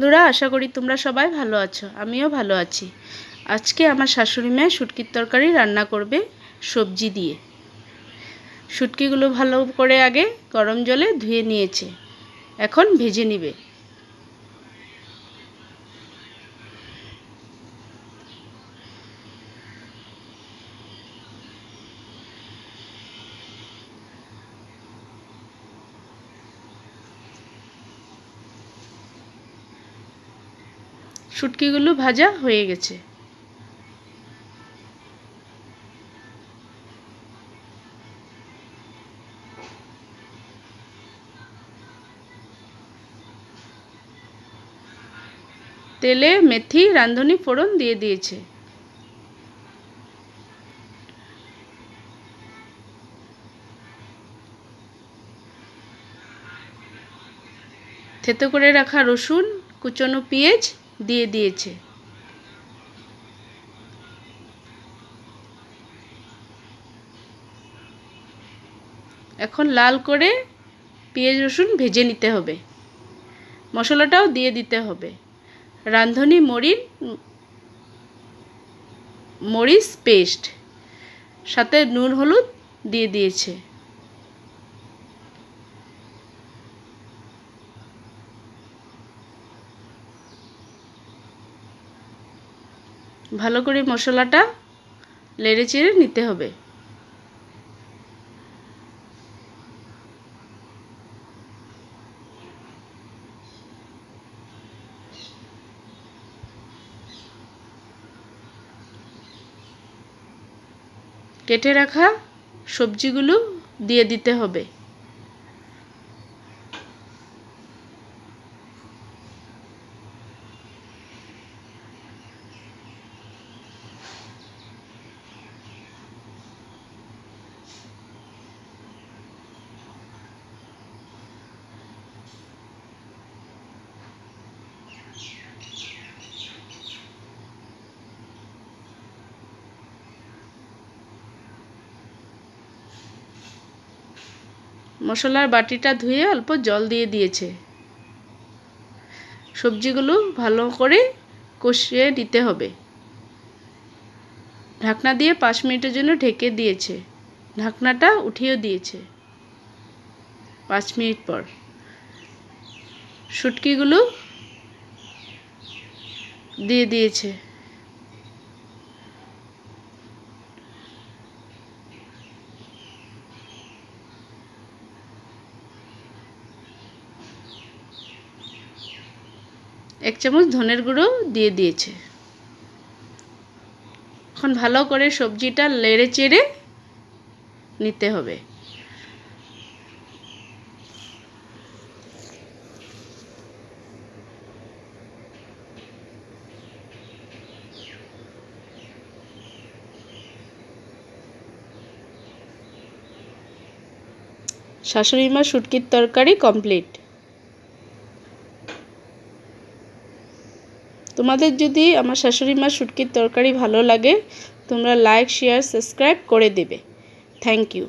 বন্ধুরা, আশা করি তোমরা সবাই ভালো আছো, আমিও ভালো আছি। আজকে আমার শাশুড়ি মেয়ে শুটকির তরকারি রান্না করবে সবজি দিয়ে। শুটকিগুলো ভালো করে আগে গরম জলে ধুয়ে নিয়েছে, এখন ভেজে নিবে। শুটকিগুলো ভাজা হয়ে গেছে। তেলে মেথি, রাঁধুনি, ফোড়ন দিয়ে দিয়েছে। থেতো করে রাখা রসুন, কুচনো পেঁয়াজ দিয়ে দিয়েছে। এখন লাল করে পেঁয়াজ, রসুন ভেজে নিতে হবে। মশলাটাও দিয়ে দিতে হবে। রাঁধুনি মরিচ মরিচ পেস্ট, সাথে নুন, হলুদ দিয়ে দিয়েছে। ভালো করে মশলাটা লেড়ে চেড়ে নিতে হবে। কেটে রাখা সবজিগুলো দিয়ে দিতে হবে। মশলার বাটিটা ধুয়ে অল্প জল দিয়ে দিয়েছে। সবজিগুলো ভালো করে কষিয়ে নিতে হবে। ঢাকনা দিয়ে পাঁচ মিনিটের জন্য ঢেকে দিয়েছে। ঢাকনাটা উঠিয়ে দিয়েছে। পাঁচ মিনিট পর শুটকিগুলো দিয়ে দিয়েছে। এক চামচ ধনের গুঁড়ো দিয়ে দিয়েছে। এখন ভালো করে সবজিটা লেড়ে চেড়ে নিতে হবে। শাশুড়ি মা শুটকির তরকারি কমপ্লিট। তোমাদের যদি আমার শাশুড়ি মা শুটকির তরকারি ভালো লাগে, তোমরা লাইক শেয়ার সাবস্ক্রাইব করে দেবে। Thank you